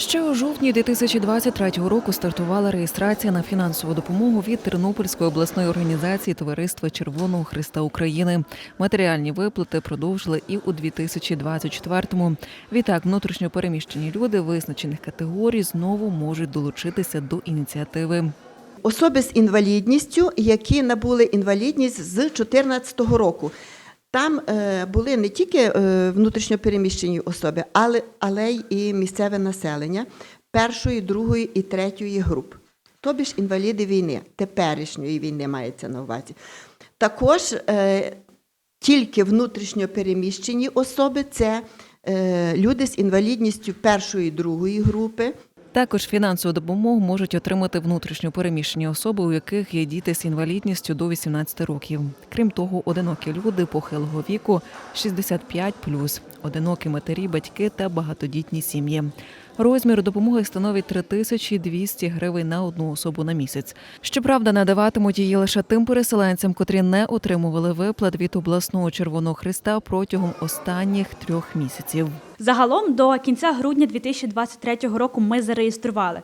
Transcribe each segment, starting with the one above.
Ще у жовтні 2023 року стартувала реєстрація на фінансову допомогу від Тернопільської обласної організації Товариства Червоного Христа України. Матеріальні виплати продовжили і у 2024-му. Відтак, внутрішньо переміщені люди визначених категорій знову можуть долучитися до ініціативи. Особи з інвалідністю, які набули інвалідність з 2014 року. Там е, були не тільки е, внутрішньопереміщені особи, але, але й і місцеве населення першої, другої і третьої груп. Тобі ж інваліди війни, теперішньої війни мається на увазі. Також е, тільки внутрішньопереміщені особи це люди з інвалідністю першої другої групи. Також фінансову допомогу можуть отримати внутрішньо переміщені особи, у яких є діти з інвалідністю до 18 років. Крім того, одинокі люди похилого віку 65+, одинокі матері, батьки та багатодітні сім'ї. Розмір допомоги становить 3200 гривень на одну особу на місяць. Щоправда, надаватимуть її лише тим переселенцям, котрі не отримували виплат від обласного Червоного Христа протягом останніх трьох місяців. Загалом до кінця грудня 2023 року ми зареєстрували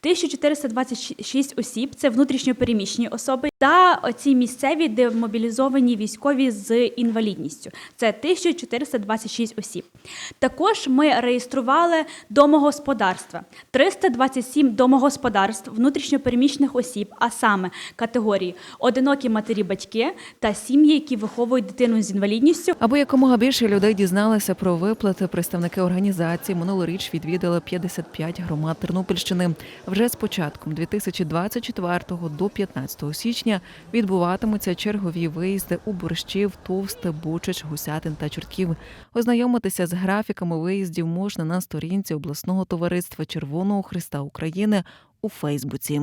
1426 осіб, це внутрішньопереміщені особи, та оці місцеві демобілізовані військові з інвалідністю. Це 1426 осіб. Також ми реєстрували домогосподарства 327 домогосподарств внутрішньопереміщених осіб, а саме категорії одинокі матері-батьки та сім'ї, які виховують дитину з інвалідністю. Аби якомога більше людей дізналися про виплати, представники організації минулоріч відвідали 55 громад Тернопільщини. Вже з початком 2024 до 15 січня відбуватимуться чергові виїзди у Борщів, Товсте, Бучач, Гусятин та Чортків. Ознайомитися з графіками виїздів можна на сторінці обласного товариства Червоного Христа України у Фейсбуці.